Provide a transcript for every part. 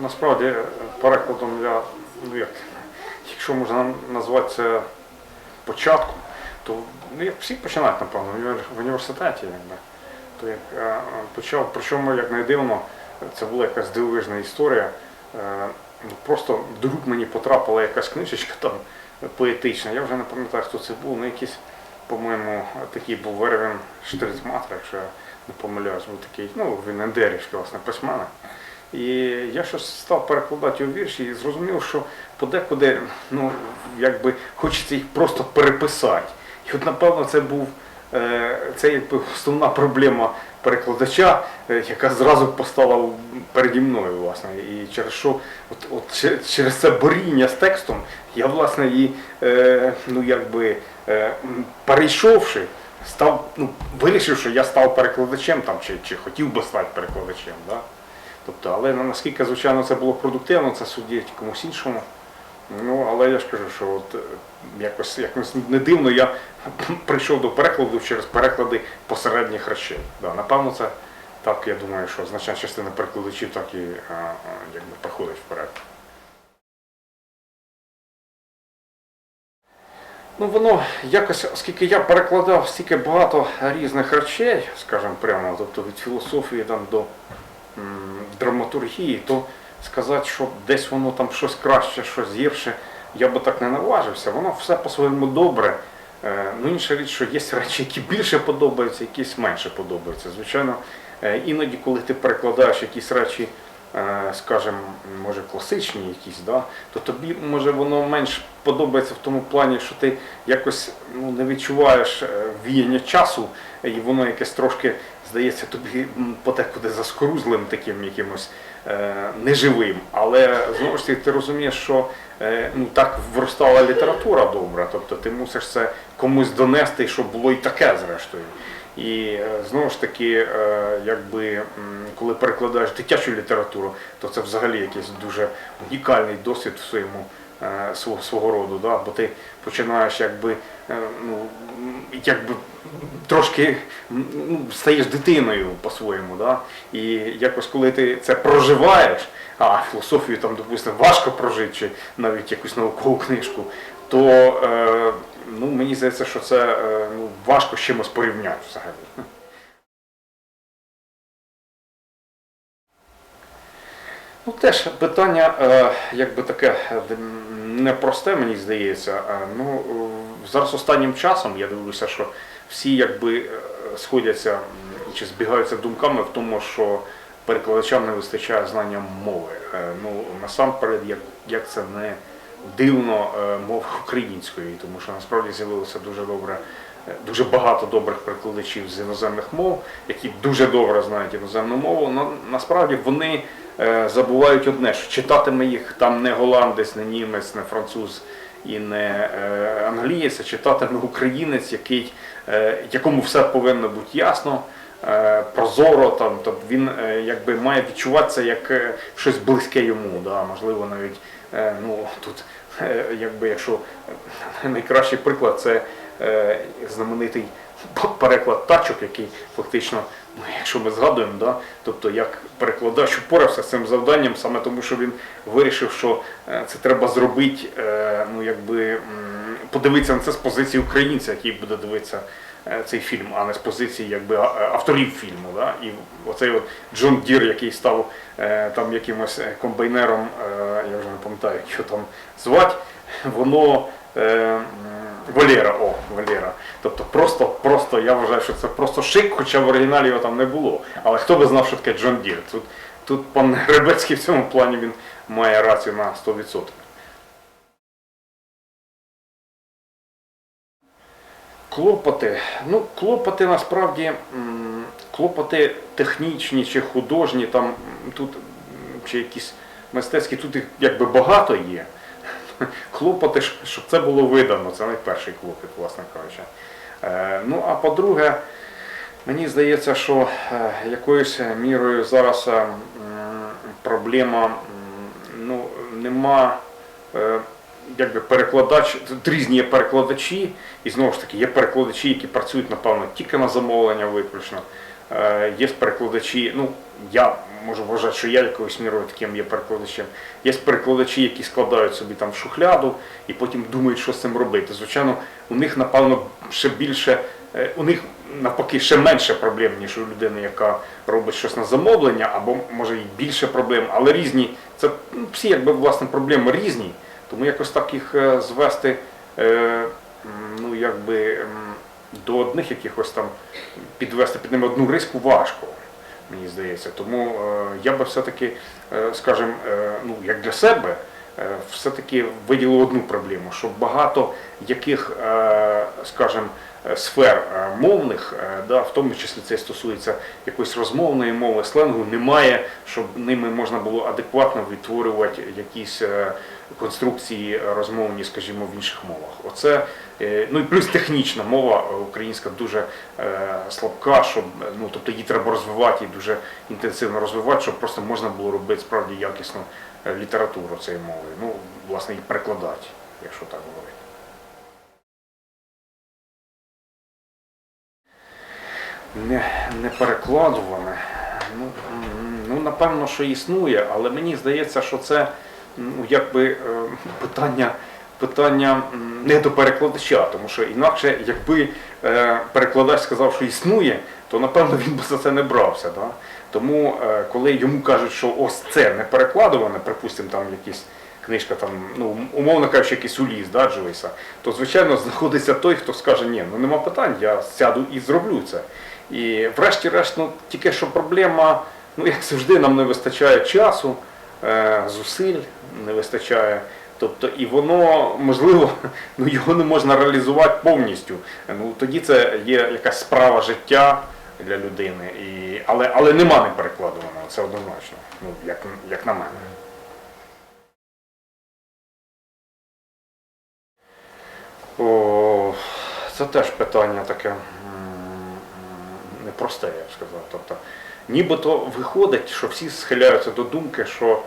насправді е, перекладом я, ну як, якщо можна назвати це початком, то ну, як всі починають, напевно, в університеті. Якби. То як е, почав, причому як не дивно, це була якась дивовижна історія. Е, ну, просто в рук мені потрапила якась книжечка там поетична. Я вже не пам'ятаю, хто це був, ну якийсь, по-моєму, такий був Вервін Штрицматер, якщо я не помиляюсь, був такий, ну, він ендерівський, власне, письменник. І я щось став перекладати його вірші і зрозумів, що подекуди ну, якби хочеться їх просто переписати. І от, напевно, це був е, це якби основна проблема перекладача, е, яка зразу постала переді мною, власне. І через що, от, от через це боріння з текстом, я власне і е, ну, якби, перейшовши, став, ну, вирішив, що я став перекладачем там, чи, чи хотів би стати перекладачем. Да? Тобто, але наскільки, звичайно, це було продуктивно, це судять комусь іншому. Ну, але я ж кажу, що от, е, якось, якось не дивно, я прийшов до перекладу через переклади посередніх речей. Да, напевно, це так, я думаю, що значна частина перекладачів так і а, якби, проходить вперед. Ну, воно якось, оскільки я перекладав стільки багато різних речей, скажімо прямо, тобто від філософії там, до драматургії, то сказати, що десь воно там щось краще, щось гірше, я би так не наважився. Воно все по-своєму добре. Е, Ну, інша річ, що є речі, які більше подобаються, якісь менше подобаються. Звичайно, е, іноді, коли ти перекладаєш якісь речі, е, скажімо, може класичні якісь, да, то тобі може воно менш подобається в тому плані, що ти якось ну, не відчуваєш віяння часу, і воно якесь трошки здається тобі м, подекуди заскорузлим таким якимось е, неживим. Але знову ж таки ти розумієш, що е, ну, так виростала література добра, тобто ти мусиш це комусь донести, щоб було і таке зрештою. І е, знову ж таки, е, якби коли перекладаєш дитячу літературу, то це взагалі якийсь дуже унікальний досвід в своєму свого, свого роду, да? бо ти починаєш якби, е, ну, якби трошки ну, стаєш дитиною по-своєму. Да? І якось коли ти це проживаєш, а філософію там, допустимо, важко прожити, чи навіть якусь наукову книжку, то е, ну, мені здається, що це е, ну, важко з чимось порівняти взагалі. Ну, теж питання, е, якби таке е, непросте, мені здається. Е, Ну, зараз останнім часом я дивлюся, що всі якби сходяться чи збігаються думками в тому, що перекладачам не вистачає знання мови. Ну, насамперед, як, як це не дивно, мови української, тому що насправді з'явилося дуже добре. Дуже багато добрих перекладачів з іноземних мов, які дуже добре знають іноземну мову. Но насправді вони забувають одне, що читатиме їх там не голландець, не німець, не француз і не е, англієць, а читатиме українець, який, е, якому все повинно бути ясно, е, прозоро. Там, тобто він е, якби має відчуватися як е, щось близьке йому. Да? Можливо, навіть е, ну, тут, е, якби, якщо е, найкращий приклад це е, знаменитий переклад тачок, який фактично, ну, якщо ми згадуємо, да, тобто як перекладач упорався з цим завданням, саме тому, що він вирішив, що е, це треба зробити, е, ну якби подивитися на це з позиції українця, який буде дивитися е, цей фільм, а не з позиції якби а- авторів фільму. Да? І оцей от Джон Дір, який став е, там якимось е, комбайнером, е, я вже не пам'ятаю, як його там звати, воно. е, Валера, о, Валера. Тобто просто, просто я вважаю, що це просто шик, хоча в оригіналі його там не було. Але хто би знав, що таке Джон Дір? Тут, тут пан Гребецький в цьому плані він має рацію на 100%. Клопоти. Ну, клопоти насправді клопоти технічні чи художні, там тут чи якісь мистецькі, тут їх якби багато є. Клопоти, щоб це було видано, це найперший клопіт, власне кажучи. Е, ну, а по-друге, мені здається, що е, якоюсь мірою зараз е, проблема ну, нема. Якби перекладач, тут різні є перекладачі, і знову ж таки є перекладачі, які працюють, напевно, тільки на замовлення виключно. Е, Є перекладачі, ну я можу вважати, що я якоюсь мірою таким є перекладачем. Є перекладачі, які складають собі там шухляду і потім думають, що з цим робити. Звичайно, у них, напевно, ще більше, е, у них навпаки ще менше проблем, ніж у людини, яка робить щось на замовлення, або може і більше проблем, але різні. Це ну, всі якби власне проблеми різні, тому якось так їх е, звести, е, ну якби до одних якихось там підвести під ними одну риску важко, мені здається. Тому е, я би все-таки, скажімо, ну як для себе, все-таки виділив одну проблему, що багато яких, е, скажімо, е, сфер е, мовних, е, да, в тому числі це стосується якоїсь розмовної мови, сленгу, немає, щоб ними можна було адекватно відтворювати якісь е, конструкції розмовні, скажімо, в інших мовах. Оце, е, ну і плюс технічна мова е, українська дуже е, слабка, щоб, е, ну, тобто її треба розвивати і дуже інтенсивно розвивати, щоб просто можна було робити справді якісну е, літературу цієї мови. Ну, власне, і перекладати, якщо так говорити. Не, не перекладуване. Ну, ну, напевно, що існує, але мені здається, що це ну, якби е, питання, питання не до перекладача, тому що інакше, якби е, перекладач сказав, що існує, то напевно він би за це не брався. Да? Тому, е, коли йому кажуть, що ось це не перекладуване, припустимо, там якісь книжка, там, ну, умовно кажучи, якийсь уліз да, Джойса, то звичайно знаходиться той, хто скаже, ні, ну нема питань, я сяду і зроблю це. І врешті-решт, ну, тільки що проблема, ну як завжди, нам не вистачає часу, е, зусиль не вистачає. Тобто, і воно можливо, ну його не можна реалізувати повністю. Ну тоді це є якась справа життя для людини. І, але, але нема неперекладуваного, це однозначно, ну, як, як на мене. О, це теж питання таке непросте, я б сказав. Тобто, нібито виходить, що всі схиляються до думки, що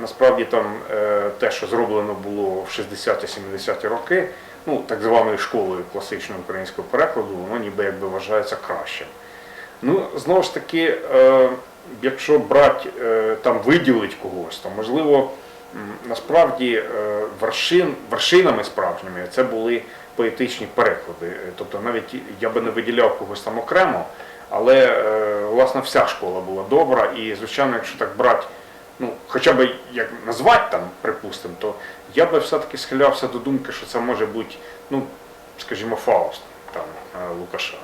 насправді там е, те, що зроблено було в 60-70-ті роки, ну, так званою школою класичного українського перекладу, воно ніби якби вважається кращим. Ну, знову ж таки, е, якщо брати е, там виділить когось, то можливо насправді е, вершин, вершинами справжніми це були поетичні переклади. Е, Тобто навіть я би не виділяв когось там окремо, але е, власне вся школа була добра. І, звичайно, якщо так брати, ну, хоча б як назвати там, припустимо, то я би все-таки схилявся до думки, що це може бути, ну, скажімо, Фауст там, е, Лукаша.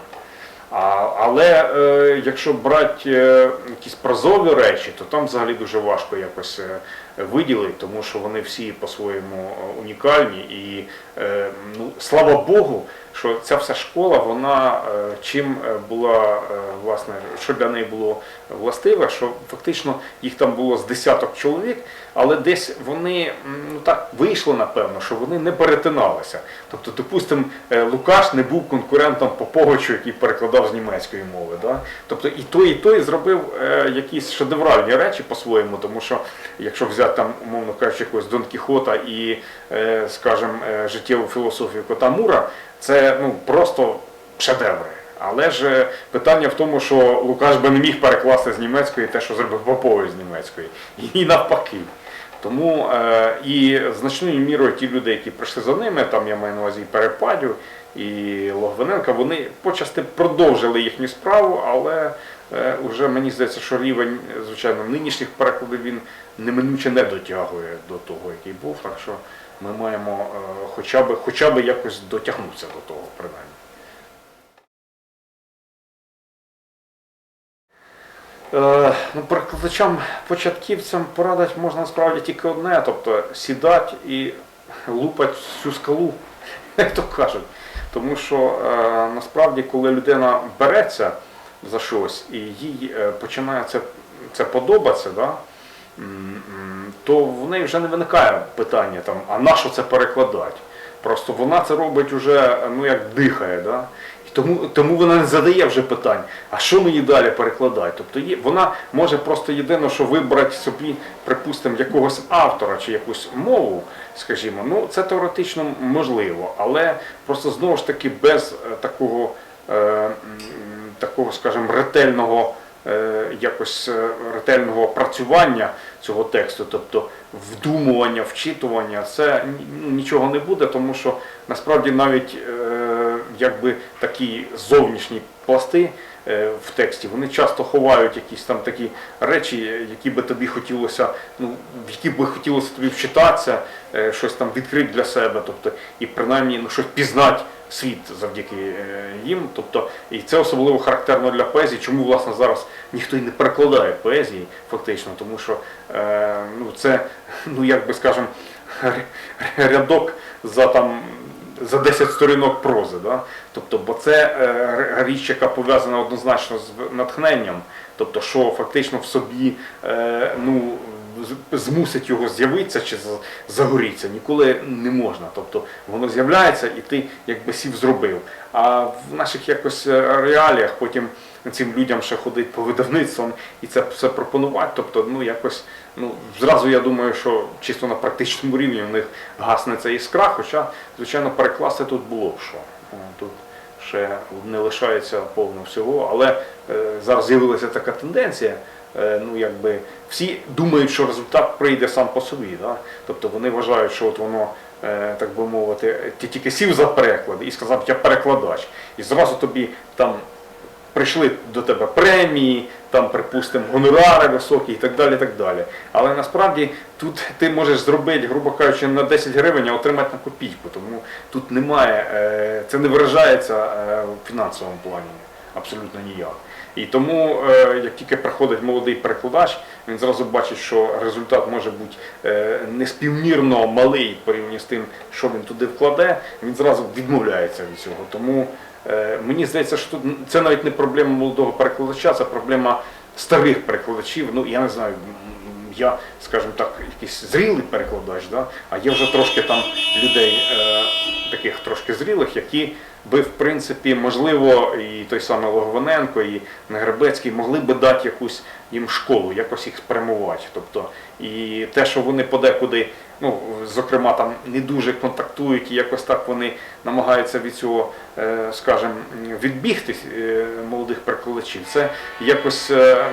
А, але е, якщо брати е, якісь прозові речі, то там взагалі дуже важко якось е, виділити, тому що вони всі по-своєму е, унікальні. І е, ну, слава Богу, що ця вся школа, вона е, чим е, була е, власне, що для неї було властиве, що фактично їх там було з десяток чоловік, але десь вони ну так вийшло, напевно, що вони не перетиналися. Тобто, допустимо, е, Лукаш не був конкурентом Поповичу, який перекладав з німецької мови. Да? Тобто і той, і той зробив якісь шедевральні речі по-своєму, тому що якщо взяти там, умовно кажучи, якогось Дон Кіхота і, скажімо, життєву філософію Кота Мура, це ну, просто шедеври. Але ж е, питання в тому, що Лукаш би не міг перекласти з німецької те, що зробив Попович з німецької, і навпаки. Тому е, і значною мірою ті люди, які прийшли за ними, там я маю на увазі і Перепадю, і Логвиненка, вони почасти продовжили їхню справу, але е, вже мені здається, що рівень, звичайно, нинішніх перекладів він неминуче не дотягує до того, який був. Так що ми маємо е, хоча б, хоча б якось дотягнутися до того, принаймні. Е, ну, перекладачам, початківцям порадити можна насправді тільки одне, тобто сідати і лупати всю скалу, як то кажуть. Тому що е, насправді, коли людина береться за щось і їй починає це, це подобатися, да, то в неї вже не виникає питання, там, а на що це перекладати? Просто вона це робить уже, ну як дихає. Да? І тому, тому вона не задає вже питань, а що мені далі перекладати? Тобто є, вона може просто єдине, що вибрати собі, припустимо, якогось автора чи якусь мову, скажімо, ну це теоретично можливо, але просто знову ж таки без е, такого, е, такого, скажімо, ретельного. Е, Якось е, ретельного опрацювання цього тексту, тобто вдумування, вчитування, це ну, нічого не буде, тому що насправді навіть е, якби такі зовнішні пласти е, в тексті, вони часто ховають якісь там такі речі, які би тобі хотілося, ну, в які би хотілося тобі вчитатися, е, щось там відкрити для себе, тобто, і принаймні ну, щось пізнати світ завдяки е, їм. Тобто, і це особливо характерно для поезії, чому власне зараз ніхто і не перекладає поезії, фактично, тому що ну, це, ну як би скажемо, рядок за там. За 10 сторінок прози, да? тобто, бо це е, річ, яка пов'язана однозначно з натхненням, тобто, що фактично в собі е, ну, змусить його з'явитися чи з- загорітися, ніколи не можна. Тобто воно з'являється і ти якби сів зробив. А в наших якось е, реаліях потім цим людям ще ходить по видавництвам і це все пропонувати. Тобто, ну якось, ну зразу я думаю, що чисто на практичному рівні в них гасне ця іскра, хоча, звичайно, перекласти тут було б що. Тут ще не лишається повно всього, але е, зараз з'явилася така тенденція. Е, Ну, якби всі думають, що результат прийде сам по собі. Да? Тобто вони вважають, що от воно, е, так би мовити, ти тільки сів за переклад і сказав, я перекладач. І зразу тобі там прийшли до тебе премії, там, припустимо, гонорари високі і так далі. так далі. Але насправді тут ти можеш зробити, грубо кажучи, на 10 гривень, а отримати на копійку. Тому тут немає, е, це не виражається в фінансовому плані абсолютно ніяк. І тому, е, як тільки приходить молодий перекладач, він зразу бачить, що результат може бути е, неспівмірно малий порівняно з тим, що він туди вкладе, він зразу відмовляється від цього. Тому Е, Мені здається, що тут це навіть не проблема молодого перекладача, це проблема старих перекладачів. Ну я не знаю, я, скажімо так, якийсь зрілий перекладач, да? а є вже трошки там людей е, таких трошки зрілих, які би, в принципі, можливо, і той самий Логвиненко, і Негребецький могли би дати якусь їм школу, якось їх спрямувати. Тобто, і те, що вони подекуди, ну, зокрема, там не дуже контактують, і якось так вони намагаються від цього, е, скажімо, відбігти е, молодих перекладачів, це якось е,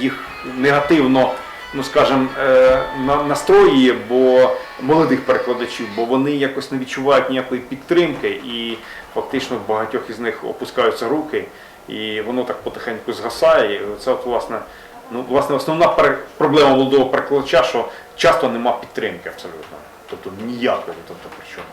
їх негативно. Ну, скажімо, е, на- настроює, бо молодих перекладачів, бо вони якось не відчувають ніякої підтримки, і фактично в багатьох із них опускаються руки, і воно так потихеньку згасає. Це от, власне, ну, власне основна проблема молодого перекладача, що часто нема підтримки абсолютно. Тобто ніякої, тобто причому.